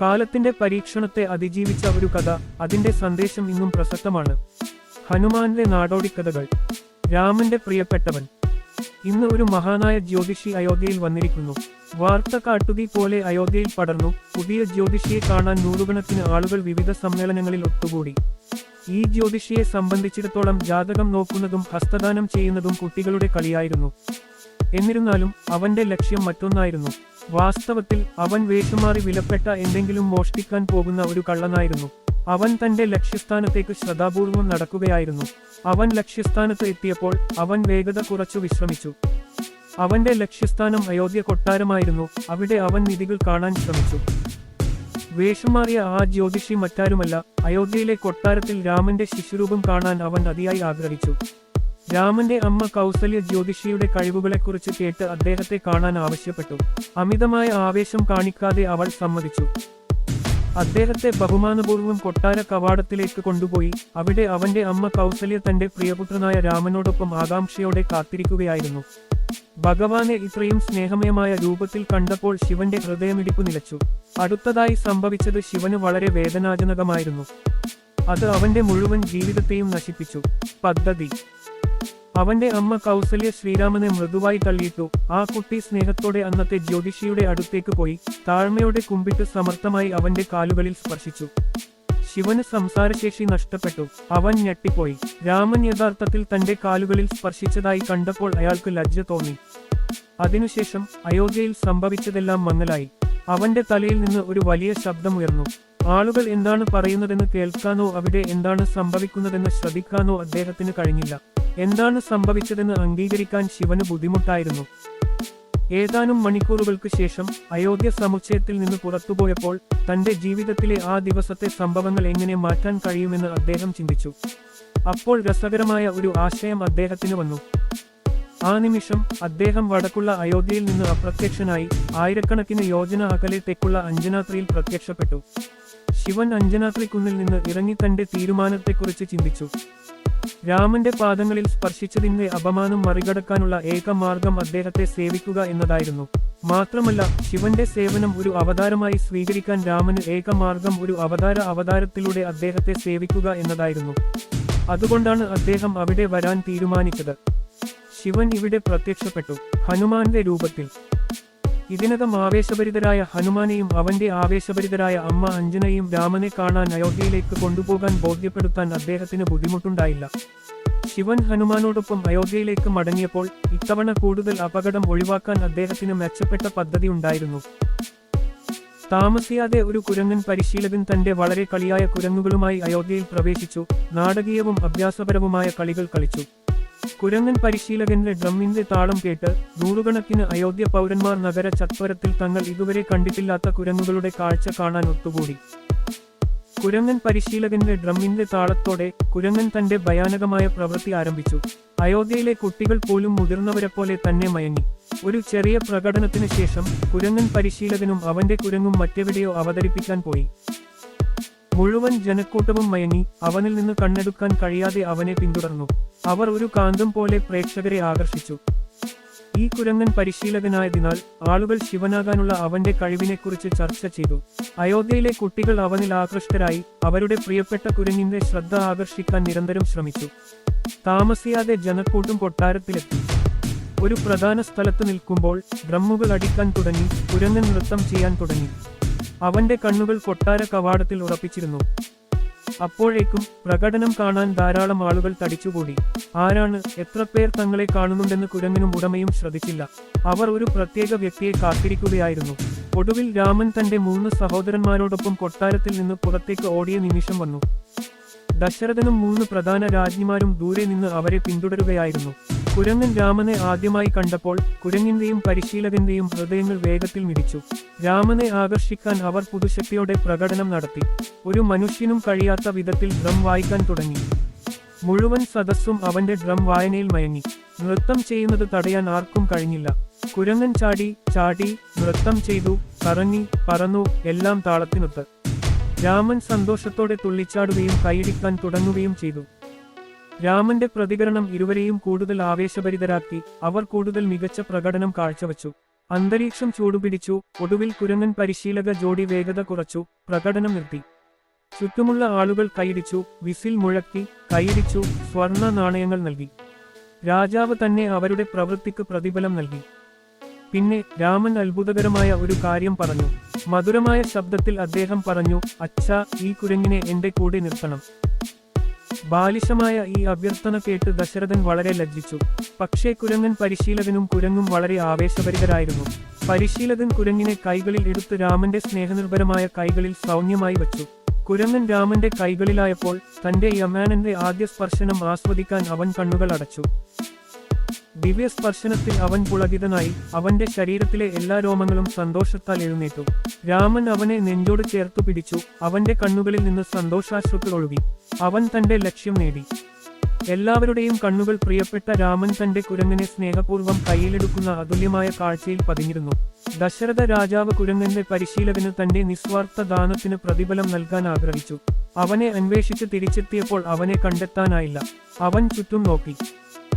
കാലത്തിന്റെ പരീക്ഷണത്തെ അതിജീവിച്ച ഒരു കഥ അതിന്റെ സന്ദേശം ഇന്നും പ്രസക്തമാണ്. ഹനുമാന്റെ നാടോടിക്കഥകൾ. രാമന്റെ പ്രിയപ്പെട്ടവൻ. ഇന്ന് ഒരു മഹാനായ ജ്യോതിഷി അയോധ്യയിൽ വന്നിരിക്കുന്നു. വാർത്ത കാട്ടുകി പോലെ അയോധ്യയിൽ പടർന്നു. പുതിയ ജ്യോതിഷിയെ കാണാൻ നൂറുകണക്കിന് ആളുകൾ വിവിധ സമ്മേളനങ്ങളിൽ ഒത്തുകൂടി. ഈ ജ്യോതിഷിയെ സംബന്ധിച്ചിടത്തോളം ജാതകം നോക്കുന്നതും ഹസ്തദാനം ചെയ്യുന്നതും കുട്ടികളുടെ കളിയായിരുന്നു. എന്നിരുന്നാലും അവന്റെ ലക്ഷ്യം മറ്റൊന്നായിരുന്നു. വാസ്തവത്തിൽ അവൻ വേഷമാറി വിലപ്പെട്ട എന്തെങ്കിലും മോഷ്ടിക്കാൻ പോകുന്ന ഒരു കള്ളനായിരുന്നു. അവൻ തന്റെ ലക്ഷ്യസ്ഥാനത്തേക്ക് ശ്രദ്ധാപൂർവം നടക്കുകയായിരുന്നു. അവൻ ലക്ഷ്യസ്ഥാനത്ത് എത്തിയപ്പോൾ അവൻ വേഗത കുറച്ചു വിശ്രമിച്ചു. അവന്റെ ലക്ഷ്യസ്ഥാനം അയോധ്യ കൊട്ടാരമായിരുന്നു. അവിടെ അവൻ നിധികൾ കാണാൻ ശ്രമിച്ചു. വേഷമാറിയ ആ ജ്യോതിഷി മറ്റാരുമല്ല. അയോധ്യയിലെ കൊട്ടാരത്തിൽ രാമന്റെ ശിശുരൂപം കാണാൻ അവൻ അതിയായി ആഗ്രഹിച്ചു. രാമന്റെ അമ്മ കൗസല്യ ജ്യോതിഷിയുടെ കഴിവുകളെക്കുറിച്ച് കേട്ട് അദ്ദേഹത്തെ കാണാൻ ആവശ്യപ്പെട്ടു. അമിതമായ ആവേശം കാണിക്കാതെ അവൾ സമ്മതിച്ചു. അദ്ദേഹത്തെ ബഹുമാനപൂർവം കൊട്ടാര കവാടത്തിലേക്ക് കൊണ്ടുപോയി. അവിടെ അവന്റെ അമ്മ കൗസല്യ തന്റെ പ്രിയപുത്രനായ രാമനോടൊപ്പം ആകാംക്ഷയോടെ കാത്തിരിക്കുകയായിരുന്നു. ഭഗവാനെ ഇത്രയും സ്നേഹമയമായ രൂപത്തിൽ കണ്ടപ്പോൾ ശിവന്റെ ഹൃദയമിടിപ്പ് നിലച്ചു. അടുത്തതായി സംഭവിച്ചത് ശിവന് വളരെ വേദനാജനകമായിരുന്നു. അത് അവന്റെ മുഴുവൻ ജീവിതത്തെയും നശിപ്പിച്ചു. പദ്ധതി അവന്റെ അമ്മ കൗസല്യ ശ്രീരാമനെ മൃദുവായി തള്ളിയിട്ടു. ആ കുട്ടി സ്നേഹത്തോടെ അന്നത്തെ ജ്യോതിഷിയുടെ അടുത്തേക്ക് പോയി. താഴ്മയോടെ കുമ്പിട്ട് സമർത്ഥമായി അവന്റെ കാലുകളിൽ സ്പർശിച്ചു. ശിവന് സംസാരശേഷി നഷ്ടപ്പെട്ടു. അവൻ ഞെട്ടിപ്പോയി. രാമൻ യഥാർത്ഥത്തിൽ തന്റെ കാലുകളിൽ സ്പർശിച്ചതായി കണ്ടപ്പോൾ അയാൾക്ക് ലജ്ജ തോന്നി. അതിനുശേഷം അയോധ്യയിൽ സംഭവിച്ചതെല്ലാം മങ്ങലായി. അവന്റെ തലയിൽ നിന്ന് ഒരു വലിയ ശബ്ദം ഉയർന്നു. ആളുകൾ എന്താണ് പറയുന്നതെന്ന് കേൾക്കാനോ അവിടെ എന്താണ് സംഭവിക്കുന്നതെന്ന് ശ്രദ്ധിക്കാനോ അദ്ദേഹത്തിന് കഴിഞ്ഞില്ല. എന്താണ് സംഭവിച്ചതെന്ന് അംഗീകരിക്കാൻ ശിവന് ബുദ്ധിമുട്ടായിരുന്നു. ഏതാനും മണിക്കൂറുകൾക്ക് ശേഷം അയോധ്യ സമുച്ചയത്തിൽ നിന്ന് പുറത്തുപോയപ്പോൾ തന്റെ ജീവിതത്തിലെ ആ ദിവസത്തെ സംഭവങ്ങൾ എങ്ങനെ മാറ്റാൻ കഴിയുമെന്ന് അദ്ദേഹം ചിന്തിച്ചു. അപ്പോൾ രസകരമായ ഒരു ആശയം അദ്ദേഹത്തിന് വന്നു. ആ നിമിഷം അദ്ദേഹം വടക്കുള്ള അയോധ്യയിൽ നിന്ന് അപ്രത്യക്ഷനായി ആയിരക്കണക്കിന് യോജന അകലെ തെക്കുള്ള അഞ്ജനാത്രിയിൽ പ്രത്യക്ഷപ്പെട്ടു. ശിവൻ അഞ്ജനാത്രി കുന്നിൽ നിന്ന് ഇറങ്ങി തന്റെ തീരുമാനത്തെക്കുറിച്ച് ചിന്തിച്ചു. രാമന്റെ പാദങ്ങളിൽ സ്പർശിച്ചതിന്റെ അപമാനം മറികടക്കാനുള്ള ഏക മാർഗം അദ്ദേഹത്തെ സേവിക്കുക എന്നതായിരുന്നു. മാത്രമല്ല ശിവന്റെ സേവനം ഒരു അവതാരമായി സ്വീകരിക്കാൻ രാമന് ഏക മാർഗം ഒരു അവതാര അവതാരത്തിലൂടെ അദ്ദേഹത്തെ സേവിക്കുക എന്നതായിരുന്നു. അതുകൊണ്ടാണ് അദ്ദേഹം അവിടെ വരാൻ തീരുമാനിച്ചത്. ശിവൻ ഇവിടെ പ്രത്യക്ഷപ്പെട്ടു. ഹനുമാന്റെ രൂപത്തിൽ. ഇതിനകം ആവേശഭരിതരായ ഹനുമാനെയും അവന്റെ ആവേശഭരിതരായ അമ്മ അഞ്ജനയും രാമനെ കാണാൻ അയോധ്യയിലേക്ക് കൊണ്ടുപോകാൻ ബോധ്യപ്പെടുത്താൻ അദ്ദേഹത്തിന് ബുദ്ധിമുട്ടുണ്ടായില്ല. ശിവൻ ഹനുമാനോടൊപ്പം അയോധ്യയിലേക്ക് മടങ്ങിയപ്പോൾ ഇത്തവണ കൂടുതൽ അപകടം ഒഴിവാക്കാൻ അദ്ദേഹത്തിന് മെച്ചപ്പെട്ട പദ്ധതി ഉണ്ടായിരുന്നു. താമസിയാതെ ഒരു കുരങ്ങൻ പരിശീലകൻ തന്റെ വളരെ കളിയായ കുരങ്ങുകളുമായി അയോധ്യയിൽ പ്രവേശിച്ചു നാടകീയവും അഭ്യാസപരവുമായ കളികൾ കളിച്ചു. കുരങ്ങൻ പരിശീലകന്റെ ഡ്രമ്മിന്റെ താളം കേട്ട് നൂറുകണക്കിന് അയോധ്യ പൗരന്മാർ നഗര ചത്വരത്തിൽ തങ്ങൾ ഇതുവരെ കണ്ടിട്ടില്ലാത്ത കുരങ്ങുകളുടെ കാഴ്ച കാണാൻ ഒത്തുകൂടി. കുരങ്ങൻ പരിശീലകന്റെ ഡ്രമ്മിന്റെ താളത്തോടെ കുരങ്ങൻ തന്റെ ഭയാനകമായ പ്രവൃത്തി ആരംഭിച്ചു. അയോധ്യയിലെ കുട്ടികൾ പോലും മുതിർന്നവരെപ്പോലെ തന്നെ മയങ്ങി. ഒരു ചെറിയ പ്രകടനത്തിന് ശേഷം കുരങ്ങൻ പരിശീലകനും അവന്റെ കുരങ്ങും മറ്റെവിടെയോ അവതരിപ്പിക്കാൻ പോയി. മുഴുവൻ ജനക്കൂട്ടവും മയങ്ങി അവനിൽ നിന്ന് കണ്ണെടുക്കാൻ കഴിയാതെ അവനെ പിന്തുടർന്നു. അവർ ഒരു കാന്തം പോലെ പ്രേക്ഷകരെ ആകർഷിച്ചു. ഈ കുരങ്ങൻ പരിശീലകനായതിനാൽ ആളുകൾ ശിവനാകാനുള്ള അവന്റെ കഴിവിനെക്കുറിച്ച് ചർച്ച ചെയ്തു. അയോധ്യയിലെ കുട്ടികൾ അവനിൽ ആകൃഷ്ടരായി അവരുടെ പ്രിയപ്പെട്ട കുരങ്ങിന്റെ ശ്രദ്ധ ആകർഷിക്കാൻ നിരന്തരം ശ്രമിച്ചു. താമസിയാതെ ജനക്കൂട്ടും കൊട്ടാരത്തിലെത്തി. ഒരു പ്രധാന സ്ഥലത്ത് നിൽക്കുമ്പോൾ ഡ്രമ്മുകൾ അടിക്കാൻ തുടങ്ങി കുരങ്ങൻ നൃത്തം ചെയ്യാൻ തുടങ്ങി. അവന്റെ കണ്ണുകൾ കൊട്ടാര കവാടത്തിൽ ഉറപ്പിച്ചിരുന്നു. അപ്പോഴേക്കും പ്രകടനം കാണാൻ ധാരാളം ആളുകൾ തടിച്ചുകൂടി. ആരാണ് എത്ര പേർ തങ്ങളെ കാണുന്നുണ്ടെന്ന് കുരങ്ങനും ഉടമയും ശ്രദ്ധിച്ചില്ല. അവർ ഒരു പ്രത്യേക വ്യക്തിയെ കാത്തിരിക്കുകയായിരുന്നു. ഒടുവിൽ രാമൻ തന്റെ മൂന്ന് സഹോദരന്മാരോടൊപ്പം കൊട്ടാരത്തിൽ നിന്ന് പുറത്തേക്ക് ഓടിയ നിമിഷം വന്നു. ദശരഥനും മൂന്ന് പ്രധാന രാജ്ഞിമാരും ദൂരെ നിന്ന് അവരെ പിന്തുടരുകയായിരുന്നു. കുരങ്ങൻ രാമനെ ആദ്യമായി കണ്ടപ്പോൾ കുരങ്ങിന്റെയും പരിശീലകന്റെയും ഹൃദയങ്ങൾ വേഗത്തിൽ മിടിച്ചു. രാമനെ ആകർഷിക്കാൻ അവർ പുതുശക്തിയോടെ പ്രകടനം നടത്തി. ഒരു മനുഷ്യനും കഴിയാത്ത വിധത്തിൽ ഡ്രം വായിക്കാൻ തുടങ്ങി. മുഴുവൻ സദസ്സും അവന്റെ ഡ്രം വായനയിൽ മയങ്ങി. നൃത്തം ചെയ്യുന്നത് തടയാൻ ആർക്കും കഴിഞ്ഞില്ല. കുരങ്ങൻ ചാടി ചാടി നൃത്തം ചെയ്തു കറങ്ങി പറന്നു എല്ലാം താളത്തിനൊത്ത്. രാമൻ സന്തോഷത്തോടെ തുള്ളിച്ചാടുകയും കൈയിടിക്കാൻ തുടങ്ങുകയും ചെയ്തു. രാമന്റെ പ്രതികരണം ഇരുവരെയും കൂടുതൽ ആവേശഭരിതരാക്കി അവർ കൂടുതൽ മികച്ച പ്രകടനം കാഴ്ചവച്ചു. അന്തരീക്ഷം ചൂടുപിടിച്ചു ഒടുവിൽ കുരങ്ങൻ പരിശീലക ജോഡി വേഗത കുറച്ചു പ്രകടനം നിർത്തി. ചുറ്റുമുള്ള ആളുകൾ കൈയിടിച്ചു വിസിൽ മുഴക്കി കൈയിടിച്ചു സ്വർണ നാണയങ്ങൾ നൽകി. രാജാവ് തന്നെ അവരുടെ പ്രവൃത്തിക്ക് പ്രതിഫലം നൽകി. പിന്നെ രാമൻ അത്ഭുതകരമായ ഒരു കാര്യം പറഞ്ഞു. മധുരമായ ശബ്ദത്തിൽ അദ്ദേഹം പറഞ്ഞു അച്ഛാ ഈ കുരങ്ങിനെ എന്റെ കൂടെ നിർത്തണം. ബാലിശമായ ഈ അഭ്യർത്ഥന കേട്ട് ദശരഥൻ വളരെ ലജ്ജിച്ചു. പക്ഷേ കുരങ്ങൻ പരിശീലകനും കുരങ്ങും വളരെ ആവേശപരിതരായിരുന്നു പരിശീലകൻ കുരങ്ങിനെ കൈകളിൽ എടുത്ത് രാമന്റെ സ്നേഹനിർഭരമായ കൈകളിൽ സൗമ്യമായി വച്ചു. കുരങ്ങൻ രാമന്റെ കൈകളിലായപ്പോൾ തന്റെ യമാനന്റെ ആദ്യ സ്പർശനം ആസ്വദിക്കാൻ അവൻ കണ്ണുകൾ അടച്ചു. ദിവ്യസ്പർശനത്തിൽ അവൻ പുളകിതനായി അവന്റെ ശരീരത്തിലെ എല്ലാ രോമങ്ങളും സന്തോഷത്താൽ എഴുന്നേറ്റു. രാമൻ അവനെ നെഞ്ചോട് ചേർത്തു പിടിച്ചു. അവന്റെ കണ്ണുകളിൽ നിന്ന് സന്തോഷാശ്രുക്കൾ ഒഴുകി. അവൻ തന്റെ ലക്ഷ്യം നേടി. എല്ലാവരുടെയും കണ്ണുകൾ പ്രിയപ്പെട്ട രാമൻ തന്റെ കുരങ്ങനെ സ്നേഹപൂർവം കയ്യിലെടുക്കുന്ന അതുല്യമായ കാഴ്ചയിൽ പതിഞ്ഞിരുന്നു. ദശരഥ രാജാവ് കുരങ്ങന്റെ പരിശീലകന് തന്റെ നിസ്വാർത്ഥ ദാനത്തിന് പ്രതിഫലം നൽകാൻ ആഗ്രഹിച്ചു. അവനെ അന്വേഷിച്ച് തിരിച്ചെത്തിയപ്പോൾ അവനെ കണ്ടെത്താനായില്ല. അവൻ ചുറ്റും നോക്കി.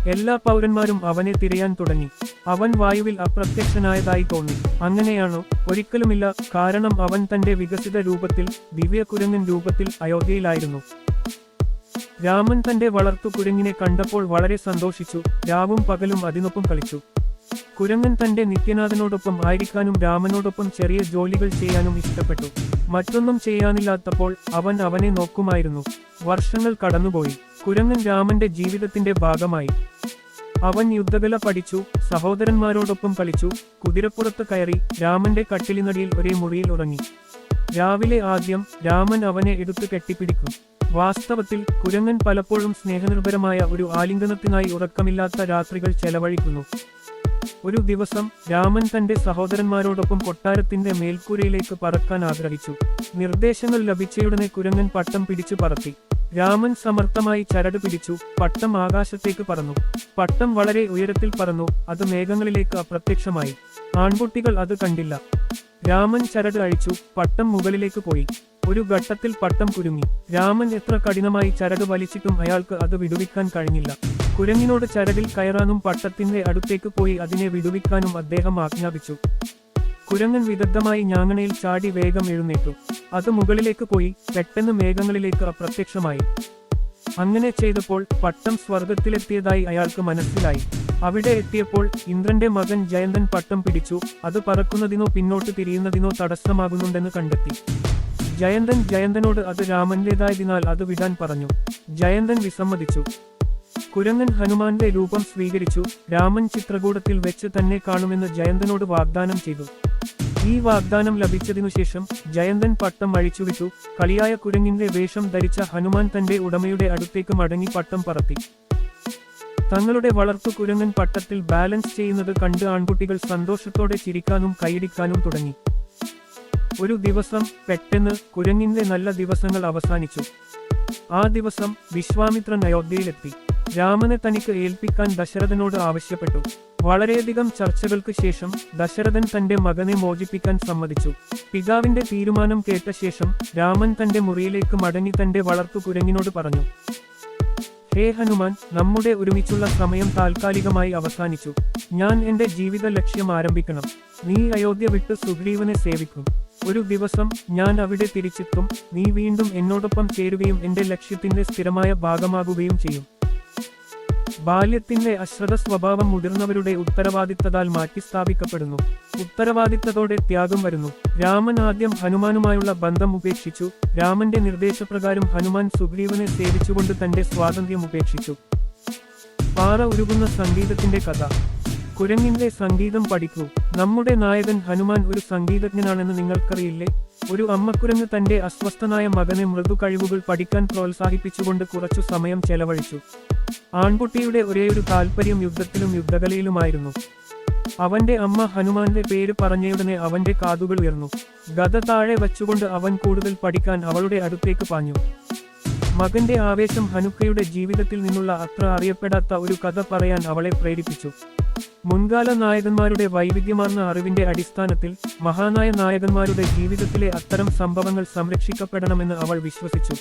എല്ലാ പൗരന്മാരും അവനെ തിരയാൻ തുടങ്ങി. അവൻ വായുവിൽ അപ്രത്യക്ഷനായതായി തോന്നി. അങ്ങനെയാണോ? ഒരിക്കലുമില്ല. കാരണം അവൻ തന്റെ വികസിത രൂപത്തിൽ ദിവ്യകുരങ്ങൻ രൂപത്തിൽ അയോധ്യയിലായിരുന്നു. രാമൻ തന്റെ വളർത്തു കുരങ്ങിനെ കണ്ടപ്പോൾ വളരെ സന്തോഷിച്ചു. രാവും പകലും അതിനൊപ്പം കളിച്ചു. കുരങ്ങൻ തന്റെ നിത്യനാഥനോടൊപ്പം ആയിരിക്കാനും രാമനോടൊപ്പം ചെറിയ ജോലികൾ ചെയ്യാനും ഇഷ്ടപ്പെട്ടു. മറ്റൊന്നും ചെയ്യാനില്ലാത്തപ്പോൾ അവൻ അവനെ നോക്കുമായിരുന്നു. വർഷങ്ങൾ കടന്നുപോയി. കുരങ്ങൻ രാമന്റെ ജീവിതത്തിന്റെ ഭാഗമായി. അവൻ യുദ്ധകല പഠിച്ചു സഹോദരന്മാരോടൊപ്പം കളിച്ചു കുതിരപ്പുറത്ത് കയറി രാമന്റെ കട്ടിലിനടിയിൽ ഒരേ മുറിയിൽ ഉറങ്ങി. രാവിലെ ആദ്യം രാമൻ അവനെ എടുത്തു കെട്ടിപ്പിടിക്കും. വാസ്തവത്തിൽ കുരങ്ങൻ പലപ്പോഴും സ്നേഹനിർഭരമായ ഒരു ആലിംഗനത്തിനായി ഉറക്കമില്ലാത്ത രാത്രികൾ ചെലവഴിക്കുന്നു. ഒരു ദിവസം രാമൻ തന്റെ സഹോദരന്മാരോടൊപ്പം കൊട്ടാരത്തിന്റെ മേൽക്കൂരയിലേക്ക് പറക്കാൻ ആഗ്രഹിച്ചു. നിർദ്ദേശങ്ങൾ ലഭിച്ചയുടനെ കുരങ്ങൻ പട്ടം പിടിച്ചു പറത്തി. രാമൻ സമർത്ഥമായി ചരട് പിടിച്ചു പട്ടം ആകാശത്തേക്ക് പറന്നു. പട്ടം വളരെ ഉയരത്തിൽ പറന്നു അത് മേഘങ്ങളിലേക്ക് അപ്രത്യക്ഷമായി. ആൺകുട്ടികൾ അത് കണ്ടില്ല. രാമൻ ചരട് അഴിച്ചു പട്ടം മുകളിലേക്ക് പോയി. ഒരു ഘട്ടത്തിൽ പട്ടം കുരുങ്ങി. രാമൻ എത്ര കഠിനമായി ചരട് വലിച്ചിട്ടും അയാൾക്ക് അത് വിടുവിക്കാൻ കഴിഞ്ഞില്ല. കുരങ്ങിനോട് ചരടിൽ കയറാനും പട്ടത്തിന്റെ അടുത്തേക്ക് പോയി അതിനെ വിടുവിക്കാനും അദ്ദേഹം ആജ്ഞാപിച്ചു. കുരങ്ങൻ വിദഗ്ധമായി ഞാങ്ങണയിൽ ചാടി വേഗം എഴുന്നേറ്റു. അത് മുകളിലേക്ക് പോയി പെട്ടെന്ന് മേഘങ്ങളിലേക്ക് അപ്രത്യക്ഷമായി. അങ്ങനെ ചെയ്തപ്പോൾ പട്ടം സ്വർഗത്തിലെത്തിയതായി അയാൾക്ക് മനസ്സിലായി. അവിടെ എത്തിയപ്പോൾ ഇന്ദ്രന്റെ മകൻ ജയന്തൻ പട്ടം പിടിച്ചു. അത് പറക്കുന്നതിനോ പിന്നോട്ട് തിരിയുന്നതിനോ തടസ്സമാകുന്നുണ്ടെന്ന് കണ്ടെത്തി. ജയന്തൻ ജയന്തനോട് അത് രാമന്റേതായതിനാൽ അത് വിടാൻ പറഞ്ഞു. ജയന്തൻ വിസമ്മതിച്ചു. കുരങ്ങൻ ഹനുമാന്റെ രൂപം സ്വീകരിച്ചു. രാമൻ ചിത്രകൂടത്തിൽ വെച്ച് തന്നെ കാണുമെന്ന് ജയന്തനോട് വാഗ്ദാനം ചെയ്തു. ഈ വാഗ്ദാനം ലഭിച്ചതിനുശേഷം ജയന്തൻ പട്ടം അഴിച്ചുവിട്ടു. കളിയായ കുരങ്ങിന്റെ വേഷം ധരിച്ച ഹനുമാൻ തന്റെ ഉടമയുടെ അടുത്തേക്ക് മടങ്ങി പട്ടം പറത്തി. തങ്ങളുടെ വളർത്തു കുരങ്ങൻ പട്ടത്തിൽ ബാലൻസ് ചെയ്യുന്നത് കണ്ട് ആൺകുട്ടികൾ സന്തോഷത്തോടെ ചിരിക്കാനും കൈയിടിക്കാനും തുടങ്ങി. ഒരു ദിവസം പെട്ടെന്ന് കുരങ്ങിന്റെ നല്ല ദിവസങ്ങൾ അവസാനിച്ചു. ആ ദിവസം വിശ്വാമിത്രൻ അയോധ്യയിലെത്തി. രാമനെ തനിക്ക് ഏൽപ്പിക്കാൻ ദശരഥനോട് ആവശ്യപ്പെട്ടു. വളരെയധികം ചർച്ചകൾക്ക് ശേഷം ദശരഥൻ തന്റെ മകനെ മോചിപ്പിക്കാൻ സമ്മതിച്ചു. പിതാവിന്റെ തീരുമാനം കേട്ട ശേഷം രാമൻ തന്റെ മുറിയിലേക്ക് മടങ്ങി തന്റെ വളർത്തു കുരങ്ങിനോട് പറഞ്ഞു ഹേ ഹനുമാൻ നമ്മുടെ ഒരുമിച്ചുള്ള സമയം താൽക്കാലികമായി അവസാനിച്ചു. ഞാൻ എന്റെ ജീവിത ലക്ഷ്യം ആരംഭിക്കണം. നീ അയോധ്യ വിട്ട് സുഗ്രീവനെ സേവിക്കും. ഒരു ദിവസം ഞാൻ അവിടെ തിരിച്ചെത്തും. നീ വീണ്ടും എന്നോടൊപ്പം ചേരുകയും എന്റെ ലക്ഷ്യത്തിന്റെ സ്ഥിരമായ ഭാഗമാകുകയും ചെയ്യും. ബാല്യത്തിന്റെ അശ്രദ്ധ സ്വഭാവം മുതിർന്നവരുടെ ഉത്തരവാദിത്തതാൽ മാറ്റിസ്ഥാപിക്കപ്പെടുന്നു. ഉത്തരവാദിത്തതോടെ ത്യാഗം വരുന്നു. രാമൻ ആദ്യം ഹനുമാനുമായുള്ള ബന്ധം ഉപേക്ഷിച്ചു. രാമന്റെ നിർദ്ദേശപ്രകാരം ഹനുമാൻ സുഗ്രീവനെ സേവിച്ചുകൊണ്ട് തന്റെ സ്വാതന്ത്ര്യം ഉപേക്ഷിച്ചു. പാറ ഉരുകുന്ന സംഗീതത്തിന്റെ കഥ. കുരങ്ങിന്റെ സംഗീതം പഠിക്കൂ. നമ്മുടെ നായകൻ ഹനുമാൻ ഒരു സംഗീതജ്ഞനാണെന്ന് നിങ്ങൾക്കറിയില്ലേ? ഒരു അമ്മക്കുരങ്ങ് തന്റെ അസ്വസ്ഥനായ മകനെ മൃദു കഴിവുകൾ പഠിക്കാൻ പ്രോത്സാഹിപ്പിച്ചുകൊണ്ട് കുറച്ചു സമയം ചെലവഴിച്ചു. ആൺകുട്ടിയുടെ ഒരേയൊരു താൽപ്പര്യം യുദ്ധത്തിലും യുദ്ധകലയിലുമായിരുന്നു. അവന്റെ അമ്മ ഹനുമാന്റെ പേര് പറഞ്ഞയുടനെ അവന്റെ കാതുകൾ ഉയർന്നു. ഗത താഴെ വച്ചുകൊണ്ട് അവൻ കൂടുതൽ പഠിക്കാൻ അവളുടെ അടുത്തേക്ക് പാഞ്ഞു. മകന്റെ ആവേശം ഹനുക്കയുടെ ജീവിതത്തിൽ നിന്നുള്ള അത്ര അറിയപ്പെടാത്ത ഒരു കഥ പറയാൻ അവളെ പ്രേരിപ്പിച്ചു. മുൻകാല നായകന്മാരുടെ വൈവിധ്യമാർന്ന അറിവിന്റെ അടിസ്ഥാനത്തിൽ മഹാനായ നായകന്മാരുടെ ജീവിതത്തിലെ അത്തരം സംഭവങ്ങൾ സംരക്ഷിക്കപ്പെടണമെന്ന് അവൾ വിശ്വസിച്ചു.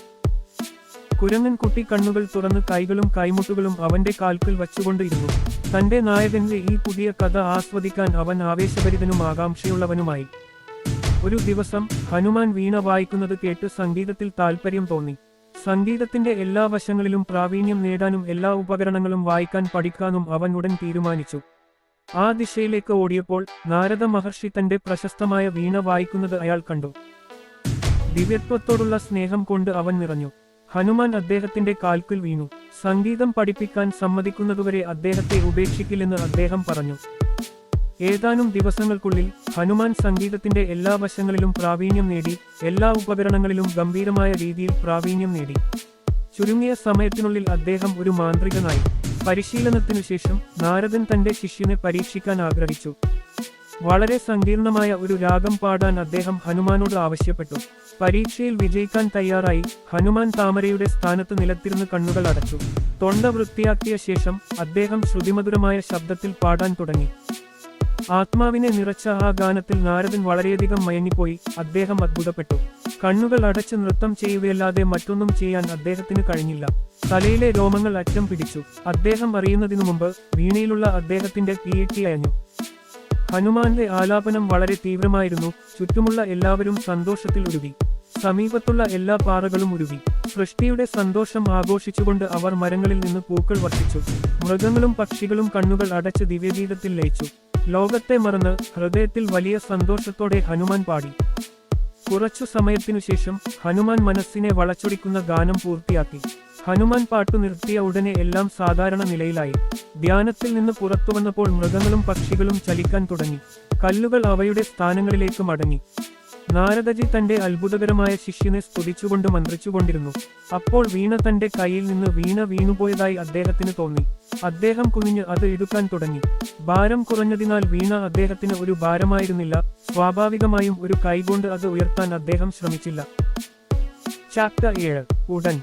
കുരങ്ങൻ കുട്ടി കണ്ണുകൾ തുറന്ന് കൈകളും കൈമുട്ടുകളും അവന്റെ കാൽക്കിൽ വച്ചുകൊണ്ടിരുന്നു തന്റെ നായകന്റെ ഈ പുതിയ കഥ ആസ്വദിക്കാൻ അവൻ ആവേശഭരിതനും ആകാംക്ഷയുള്ളവനുമായി. ഒരു ദിവസം ഹനുമാൻ വീണ വായിക്കുന്നത് കേട്ട് സംഗീതത്തിൽ താൽപ്പര്യം തോന്നി. സംഗീതത്തിന്റെ എല്ലാ വശങ്ങളിലും പ്രാവീണ്യം നേടാനും എല്ലാ ഉപകരണങ്ങളും വായിക്കാൻ പഠിക്കാനും അവൻ ഉടൻ തീരുമാനിച്ചു. ആ ദിശയിലേക്ക് ഓടിയപ്പോൾ നാരദ മഹർഷി തന്റെ പ്രശസ്തമായ വീണ വായിക്കുന്നത് അയാൾ കണ്ടു. ദിവ്യത്വത്തോടുള്ള സ്നേഹം കൊണ്ട് അവൻ നിറഞ്ഞു. ഹനുമാൻ അദ്ദേഹത്തിന്റെ കാൽക്കുൽ വീണു. സംഗീതം പഠിപ്പിക്കാൻ സമ്മതിക്കുന്നതുവരെ അദ്ദേഹത്തെ ഉപേക്ഷിക്കില്ലെന്ന് അദ്ദേഹം പറഞ്ഞു. ഏതാനും ദിവസങ്ങൾക്കുള്ളിൽ ഹനുമാൻ സംഗീതത്തിന്റെ എല്ലാ വശങ്ങളിലും പ്രാവീണ്യം നേടി എല്ലാ ഉപകരണങ്ങളിലും ഗംഭീരമായ രീതിയിൽ പ്രാവീണ്യം നേടി. ചുരുങ്ങിയ സമയത്തിനുള്ളിൽ അദ്ദേഹം ഒരു മാന്ത്രികനായി. പരിശീലനത്തിനു ശേഷം നാരദൻ തന്റെ ശിഷ്യനെ പരീക്ഷിക്കാൻ ആഗ്രഹിച്ചു. വളരെ സങ്കീർണമായ ഒരു രാഗം പാടാൻ അദ്ദേഹം ഹനുമാനോട് ആവശ്യപ്പെട്ടു. പരീക്ഷയിൽ വിജയിക്കാൻ തയ്യാറായി ഹനുമാൻ താമരയുടെ സ്ഥാനത്ത് നിലത്തിരുന്ന് കണ്ണുകൾ അടച്ചു. തൊണ്ട വൃത്തിയാക്കിയ ശേഷം അദ്ദേഹം ശ്രുതിമധുരമായ ശബ്ദത്തിൽ പാടാൻ തുടങ്ങി. ആത്മാവിനെ നിറച്ച ആ ഗാനത്തിൽ നാരദൻ വളരെയധികം മയങ്ങിപ്പോയി. അദ്ദേഹം അത്ഭുതപ്പെട്ടു. കണ്ണുകൾ അടച്ച് നൃത്തം ചെയ്യുകയല്ലാതെ മറ്റൊന്നും ചെയ്യാൻ അദ്ദേഹത്തിന് കഴിഞ്ഞില്ല. തലയിലെ രോമങ്ങൾ അറ്റം പിടിച്ചു. അദ്ദേഹം അറിയുന്നതിനു മുമ്പ് വീണയിലുള്ള അദ്ദേഹത്തിന്റെ തീയറ്റി അയഞ്ഞു. ഹനുമാന്റെ ആലാപനം വളരെ തീവ്രമായിരുന്നു. ചുറ്റുമുള്ള എല്ലാവരും സന്തോഷത്തിൽ ഉരുകി സമീപത്തുള്ള എല്ലാ പാറകളും ഉരുകി സൃഷ്ടിയുടെ സന്തോഷം ആഘോഷിച്ചുകൊണ്ട് അവർ മരങ്ങളിൽ നിന്ന് പൂക്കൾ വർഷിച്ചു. മൃഗങ്ങളും പക്ഷികളും കണ്ണുകൾ അടച്ച് ദിവ്യഗീതത്തിൽ ലയിച്ചു. ലോകത്തെ മറന്ന് ഹൃദയത്തിൽ വലിയ സന്തോഷത്തോടെ ഹനുമാൻ പാടി. കുറച്ചു സമയത്തിനു ശേഷം ഹനുമാൻ മനസ്സിനെ വളച്ചൊടിക്കുന്ന ഗാനം പൂർത്തിയാക്കി. ഹനുമാൻ പാട്ടു നിർത്തിയ ഉടനെ എല്ലാം സാധാരണ നിലയിലായി. ധ്യാനത്തിൽ നിന്ന് പുറത്തു വന്നപ്പോൾ മൃഗങ്ങളും പക്ഷികളും ചലിക്കാൻ തുടങ്ങി. കല്ലുകൾ അവയുടെ സ്ഥാനങ്ങളിലേക്ക് മടങ്ങി. നാരദജി തന്റെ അത്ഭുതകരമായ ശിഷ്യനെ സ്തുതിച്ചുകൊണ്ട് മന്ത്രിച്ചുകൊണ്ടിരുന്നു. അപ്പോൾ വീണ തന്റെ കയ്യിൽ നിന്ന് വീണ വീണുപോയതായി അദ്ദേഹത്തിന് തോന്നി. അദ്ദേഹം കുനിഞ്ഞ് അത് എടുക്കാൻ തുടങ്ങി. ഭാരം കുറഞ്ഞതിനാൽ വീണ അദ്ദേഹത്തിന് ഒരു ഭാരമായിരുന്നില്ല. സ്വാഭാവികമായും ഒരു കൈകൊണ്ട് അത് ഉയർത്താൻ അദ്ദേഹം ശ്രമിച്ചില്ല. ചാപ്റ്റർ ഏഴ്. ഉടൻ.